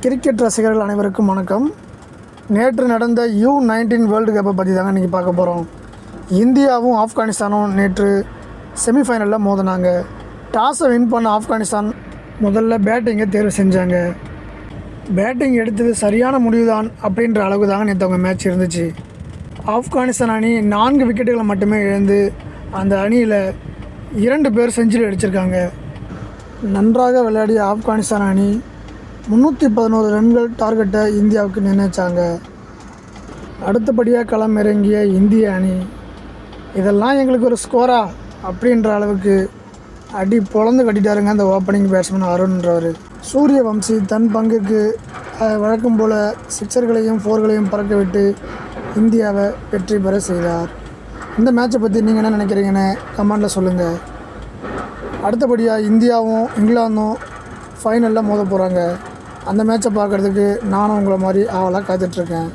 Cricket ரசிகர்கள் அனைவருக்கும் வணக்கம். நேற்று நடந்த யூ நைன்டீன் வேர்ல்டு கப்பை பற்றி தாங்க இன்றைக்கி பார்க்க போகிறோம் இந்தியாவும் ஆப்கானிஸ்தானும் நேற்று செமிஃபைனலில் மோதினாங்க. டாஸை வின் பண்ண ஆப்கானிஸ்தான் முதல்ல பேட்டிங்கை தேர்வு செஞ்சாங்க. பேட்டிங் எடுத்தது சரியான முடிவுதான் அப்படின்ற அளவுக்கு தாங்க நேற்று அவங்க மேட்ச் இருந்துச்சு. ஆப்கானிஸ்தான் அணி நான்கு விக்கெட்டுகளை மட்டுமே இழந்து அந்த அணியில் இரண்டு பேர் செஞ்சுரி அடிச்சிருக்காங்க. நன்றாக விளையாடிய ஆப்கானிஸ்தான் அணி முந்நூற்றி பதினோரு ரன்கள் டார்கெட்டை இந்தியாவுக்கு நிர்ணயித்தாங்க அடுத்தபடியாக களம் இறங்கிய இந்திய அணி இதெல்லாம் எங்களுக்கு ஒரு ஸ்கோரா அப்படின்ற அளவுக்கு அடி பொழந்து கட்டிட்டாருங்க அந்த ஓப்பனிங் பேட்ஸ்மேன் அருண்ன்றவர் சூரிய வம்சி தன் பங்குக்கு வழக்கம் போல் சிக்ஸர்களையும் ஃபோர்களையும் பறக்க விட்டு இந்தியாவை வெற்றி பெற செய்தார். இந்த மேட்சை பற்றி நீங்கள் என்ன நினைக்கிறீங்கன்னு கமெண்டில் சொல்லுங்கள் அடுத்தபடியாக இந்தியாவும் இங்கிலாந்தும் ஃபைனலில் மோத போகிறாங்க அந்த மேட்சை பார்க்குறதுக்கு நானும் உங்களை மாதிரி ஆவலாக காத்துட்ருக்கேன்